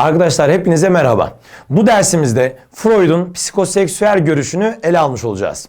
Arkadaşlar hepinize merhaba. Bu dersimizde Freud'un psikoseksüel görüşünü ele almış olacağız.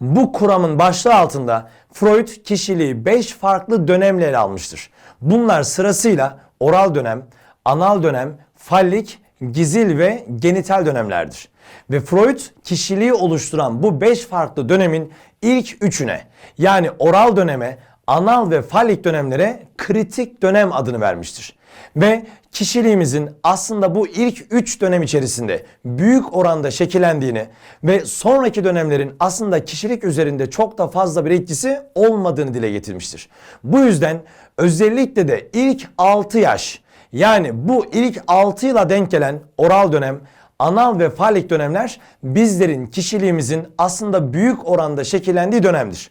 Bu kuramın başlığı altında Freud kişiliği 5 farklı dönemle ele almıştır. Bunlar sırasıyla oral dönem, anal dönem, fallik, gizil ve genital dönemlerdir. Ve Freud kişiliği oluşturan bu 5 farklı dönemin ilk üçüne yani oral döneme, anal ve fallik dönemlere kritik dönem adını vermiştir. Ve kişiliğimizin aslında bu ilk 3 dönem içerisinde büyük oranda şekillendiğini ve sonraki dönemlerin aslında kişilik üzerinde çok da fazla bir etkisi olmadığını dile getirmiştir. Bu yüzden özellikle de ilk 6 yaş yani bu ilk 6 yıla denk gelen oral dönem anal ve falik dönemler bizlerin kişiliğimizin aslında büyük oranda şekillendiği dönemdir.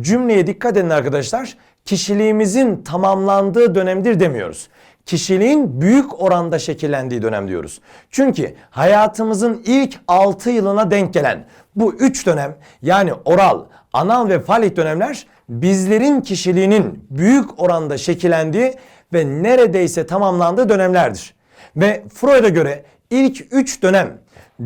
Cümleye dikkat edin arkadaşlar. Kişiliğimizin tamamlandığı dönemdir demiyoruz. Kişiliğin büyük oranda şekillendiği dönem diyoruz. Çünkü hayatımızın ilk 6 yılına denk gelen bu 3 dönem yani oral, anal ve falik dönemler bizlerin kişiliğinin büyük oranda şekillendiği ve neredeyse tamamlandığı dönemlerdir. Ve Freud'a göre ilk 3 dönem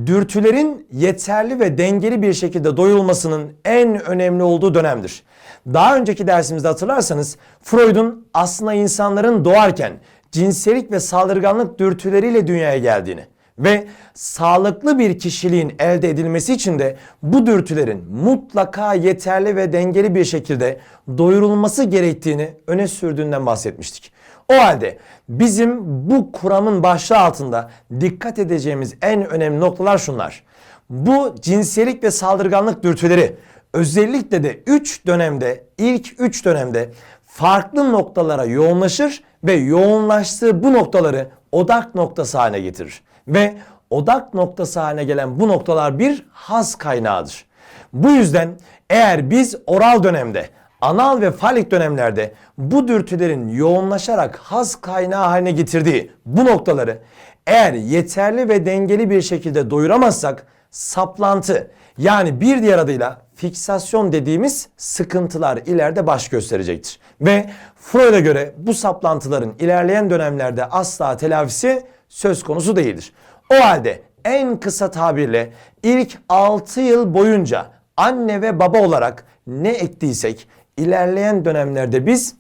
dürtülerin yeterli ve dengeli bir şekilde doyulmasının en önemli olduğu dönemdir. Daha önceki dersimizde hatırlarsanız Freud'un aslında insanların doğarken cinsellik ve saldırganlık dürtüleriyle dünyaya geldiğini ve sağlıklı bir kişiliğin elde edilmesi için de bu dürtülerin mutlaka yeterli ve dengeli bir şekilde doyurulması gerektiğini öne sürdüğünden bahsetmiştik. O halde bizim bu kuramın başlığı altında dikkat edeceğimiz en önemli noktalar şunlar. Bu cinsellik ve saldırganlık dürtüleri özellikle de 3 dönemde, ilk 3 dönemde farklı noktalara yoğunlaşır ve yoğunlaştığı bu noktaları odak noktası haline getirir. Ve odak noktası haline gelen bu noktalar bir haz kaynağıdır. Bu yüzden eğer biz oral dönemde anal ve falik dönemlerde bu dürtülerin yoğunlaşarak haz kaynağı haline getirdiği bu noktaları eğer yeterli ve dengeli bir şekilde doyuramazsak saplantı yani bir diğer adıyla fiksasyon dediğimiz sıkıntılar ileride baş gösterecektir. Ve Freud'a göre bu saplantıların ilerleyen dönemlerde asla telafisi söz konusu değildir. O halde en kısa tabirle ilk 6 yıl boyunca anne ve baba olarak ne ektiysek ilerleyen dönemlerde biz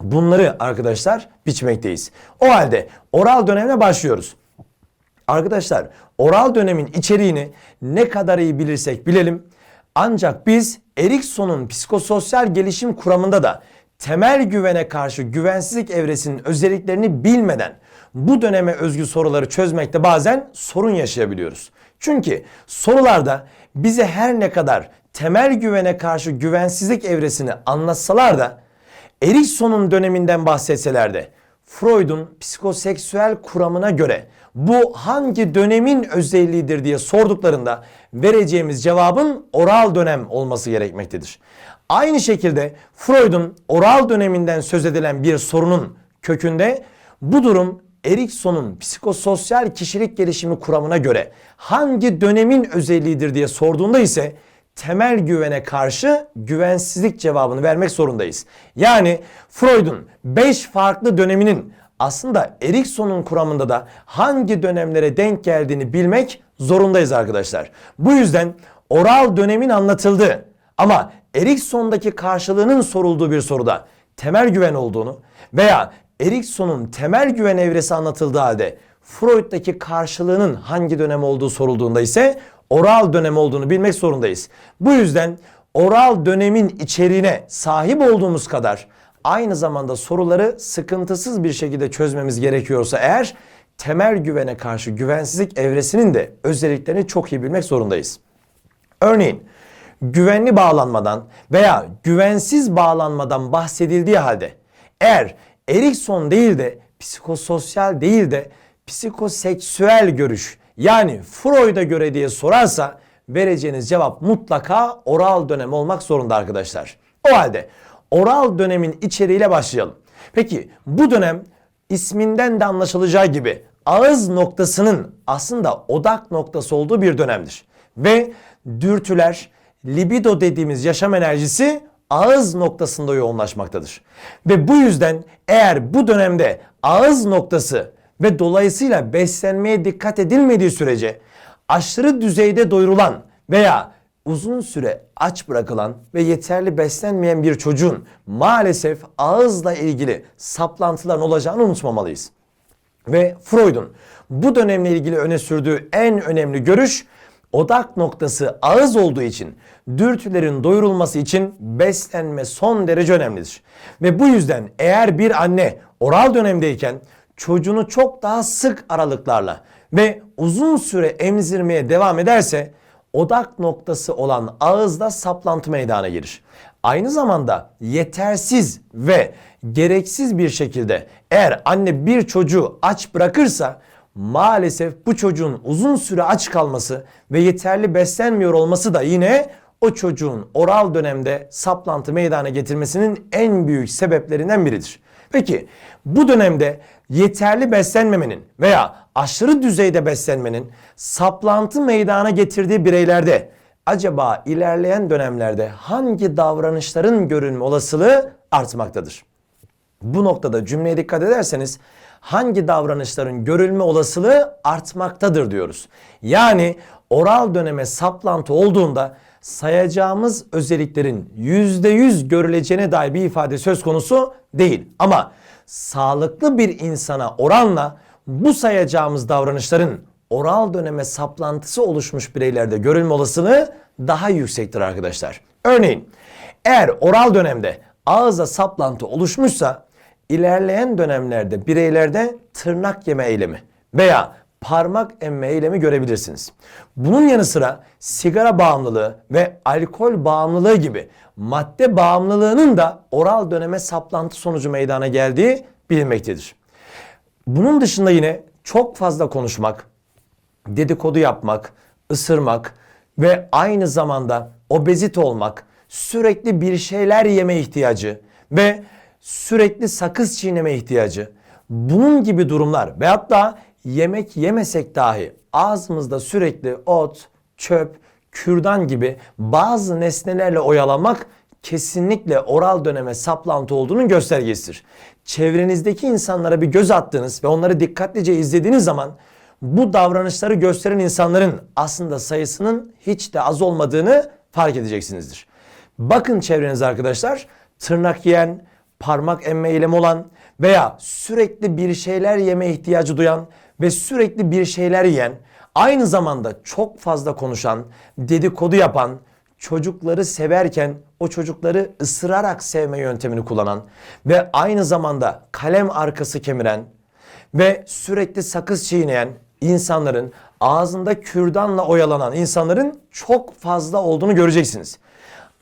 bunları arkadaşlar biçmekteyiz. O halde oral dönemine başlıyoruz. Arkadaşlar oral dönemin içeriğini ne kadar iyi bilirsek bilelim. Ancak biz Erikson'un psikososyal gelişim kuramında da temel güvene karşı güvensizlik evresinin özelliklerini bilmeden bu döneme özgü soruları çözmekte bazen sorun yaşayabiliyoruz. Çünkü sorularda bize her ne kadar temel güvene karşı güvensizlik evresini anlatsalar da Erikson'un döneminden bahsetseler de Freud'un psikoseksüel kuramına göre bu hangi dönemin özelliğidir diye sorduklarında vereceğimiz cevabın oral dönem olması gerekmektedir. Aynı şekilde Freud'un oral döneminden söz edilen bir sorunun kökünde bu durum Erikson'un psikososyal kişilik gelişimi kuramına göre hangi dönemin özelliğidir diye sorduğunda ise temel güvene karşı güvensizlik cevabını vermek zorundayız. Yani Freud'un 5 farklı döneminin aslında Erikson'un kuramında da hangi dönemlere denk geldiğini bilmek zorundayız arkadaşlar. Bu yüzden oral dönemin anlatıldığı ama Erikson'daki karşılığının sorulduğu bir soruda temel güven olduğunu veya Erikson'un temel güven evresi anlatıldığı halde Freud'daki karşılığının hangi dönem olduğu sorulduğunda ise oral dönem olduğunu bilmek zorundayız. Bu yüzden oral dönemin içeriğine sahip olduğumuz kadar aynı zamanda soruları sıkıntısız bir şekilde çözmemiz gerekiyorsa eğer temel güvene karşı güvensizlik evresinin de özelliklerini çok iyi bilmek zorundayız. Örneğin güvenli bağlanmadan veya güvensiz bağlanmadan bahsedildiği halde eğer Erikson değil de psikososyal değil de psikoseksüel görüş yani Freud'a göre diye sorarsa vereceğiniz cevap mutlaka oral dönem olmak zorunda arkadaşlar. O halde oral dönemin içeriğiyle başlayalım. Peki bu dönem isminden de anlaşılacağı gibi ağız noktasının aslında odak noktası olduğu bir dönemdir. Ve dürtüler, libido dediğimiz yaşam enerjisi ağız noktasında yoğunlaşmaktadır. Ve bu yüzden eğer bu dönemde ağız noktası ve dolayısıyla beslenmeye dikkat edilmediği sürece aşırı düzeyde doyurulan veya uzun süre aç bırakılan ve yeterli beslenmeyen bir çocuğun maalesef ağızla ilgili saplantıların olacağını unutmamalıyız. Ve Freud'un bu dönemle ilgili öne sürdüğü en önemli görüş odak noktası ağız olduğu için dürtülerin doyurulması için beslenme son derece önemlidir. Ve bu yüzden eğer bir anne oral dönemdeyken çocuğunu çok daha sık aralıklarla ve uzun süre emzirmeye devam ederse odak noktası olan ağızda saplantı meydana gelir. Aynı zamanda yetersiz ve gereksiz bir şekilde eğer anne bir çocuğu aç bırakırsa maalesef bu çocuğun uzun süre aç kalması ve yeterli beslenmiyor olması da yine o çocuğun oral dönemde saplantı meydana getirmesinin en büyük sebeplerinden biridir. Peki bu dönemde yeterli beslenmemenin veya aşırı düzeyde beslenmenin saplantı meydana getirdiği bireylerde acaba ilerleyen dönemlerde hangi davranışların görünme olasılığı artmaktadır? Bu noktada cümleye dikkat ederseniz hangi davranışların görülme olasılığı artmaktadır diyoruz. Yani oral döneme saplantı olduğunda sayacağımız özelliklerin %100 görüleceğine dair bir ifade söz konusu değil. Ama sağlıklı bir insana oranla bu sayacağımız davranışların oral döneme saplantısı oluşmuş bireylerde görülme olasılığı daha yüksektir arkadaşlar. Örneğin eğer oral dönemde ağıza saplantı oluşmuşsa ilerleyen dönemlerde bireylerde tırnak yeme eylemi veya parmak emme eylemi görebilirsiniz. Bunun yanı sıra sigara bağımlılığı ve alkol bağımlılığı gibi madde bağımlılığının da oral döneme saplantı sonucu meydana geldiği bilinmektedir. Bunun dışında yine çok fazla konuşmak, dedikodu yapmak, ısırmak ve aynı zamanda obezite olmak, sürekli bir şeyler yeme ihtiyacı ve sürekli sakız çiğneme ihtiyacı, bunun gibi durumlar veyahut da yemek yemesek dahi ağzımızda sürekli ot, çöp, kürdan gibi bazı nesnelerle oyalanmak kesinlikle oral döneme saplantı olduğunun göstergesidir. Çevrenizdeki insanlara bir göz attığınız ve onları dikkatlice izlediğiniz zaman bu davranışları gösteren insanların aslında sayısının hiç de az olmadığını fark edeceksinizdir. Bakın çevrenize arkadaşlar tırnak yiyen, parmak emme eylemi olan veya sürekli bir şeyler yeme ihtiyacı duyan ve sürekli bir şeyler yiyen, aynı zamanda çok fazla konuşan, dedikodu yapan, çocukları severken o çocukları ısırarak sevme yöntemini kullanan ve aynı zamanda kalem arkası kemiren ve sürekli sakız çiğneyen insanların ağzında kürdanla oyalanan insanların çok fazla olduğunu göreceksiniz.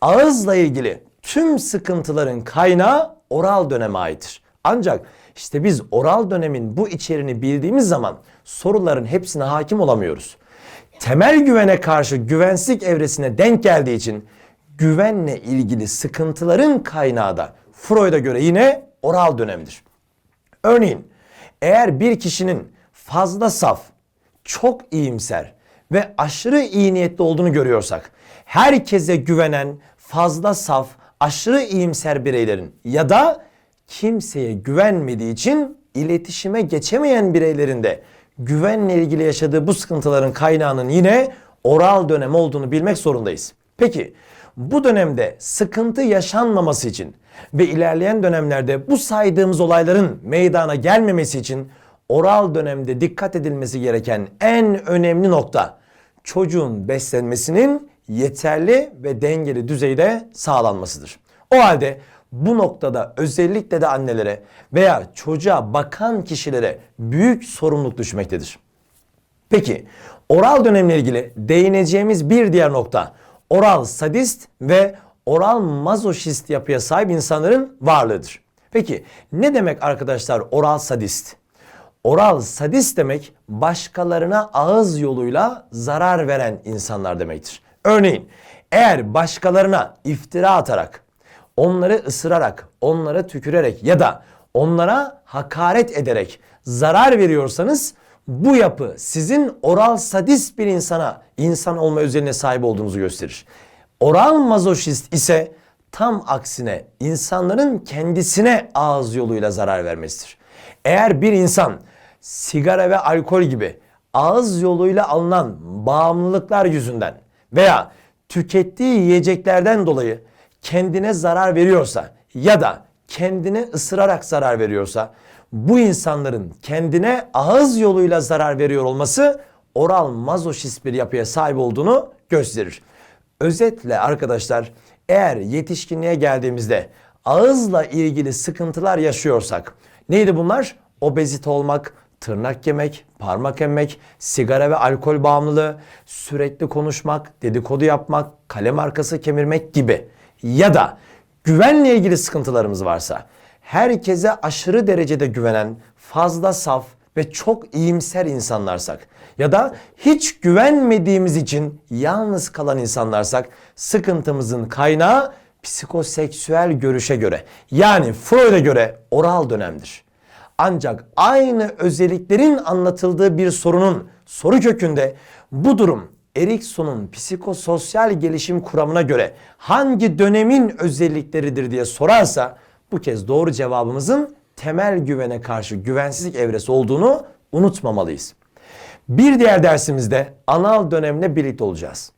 Ağızla ilgili tüm sıkıntıların kaynağı oral döneme aittir. Ancak işte biz oral dönemin bu içeriğini bildiğimiz zaman soruların hepsine hakim olamıyoruz. Temel güvene karşı güvensizlik evresine denk geldiği için güvenle ilgili sıkıntıların kaynağı da Freud'a göre yine oral dönemdir. Örneğin eğer bir kişinin fazla saf, çok iyimser ve aşırı iyi niyetli olduğunu görüyorsak, herkese güvenen, fazla saf, aşırı iyimser bireylerin ya da kimseye güvenmediği için iletişime geçemeyen bireylerin de güvenle ilgili yaşadığı bu sıkıntıların kaynağının yine oral dönem olduğunu bilmek zorundayız. Peki bu dönemde sıkıntı yaşanmaması için ve ilerleyen dönemlerde bu saydığımız olayların meydana gelmemesi için oral dönemde dikkat edilmesi gereken en önemli nokta çocuğun beslenmesinin yeterli ve dengeli düzeyde sağlanmasıdır. O halde bu noktada özellikle de annelere veya çocuğa bakan kişilere büyük sorumluluk düşmektedir. Peki oral dönemle ilgili değineceğimiz bir diğer nokta oral sadist ve oral mazoşist yapıya sahip insanların varlığıdır. Peki ne demek arkadaşlar oral sadist? Oral sadist demek başkalarına ağız yoluyla zarar veren insanlar demektir. Örneğin eğer başkalarına iftira atarak, onları ısırarak, onlara tükürerek ya da onlara hakaret ederek zarar veriyorsanız bu yapı sizin oral sadist bir insana, insan olma özelliğine sahip olduğunuzu gösterir. Oral mazoşist ise tam aksine insanların kendisine ağız yoluyla zarar vermesidir. Eğer bir insan sigara ve alkol gibi ağız yoluyla alınan bağımlılıklar yüzünden veya tükettiği yiyeceklerden dolayı kendine zarar veriyorsa ya da kendine ısırarak zarar veriyorsa bu insanların kendine ağız yoluyla zarar veriyor olması oral mazoşist bir yapıya sahip olduğunu gösterir. Özetle arkadaşlar eğer yetişkinliğe geldiğimizde ağızla ilgili sıkıntılar yaşıyorsak neydi bunlar? Obezite olmak, tırnak yemek, parmak emmek, sigara ve alkol bağımlılığı, sürekli konuşmak, dedikodu yapmak, kalem arkası kemirmek gibi ya da güvenle ilgili sıkıntılarımız varsa herkese aşırı derecede güvenen, fazla saf ve çok iyimser insanlarsak ya da hiç güvenmediğimiz için yalnız kalan insanlarsak sıkıntımızın kaynağı psikoseksüel görüşe göre yani Freud'a göre oral dönemdir. Ancak aynı özelliklerin anlatıldığı bir sorunun soru kökünde bu durum Erikson'un psikososyal gelişim kuramına göre hangi dönemin özellikleridir diye sorarsa bu kez doğru cevabımızın temel güvene karşı güvensizlik evresi olduğunu unutmamalıyız. Bir diğer dersimizde anal dönemle birlikte olacağız.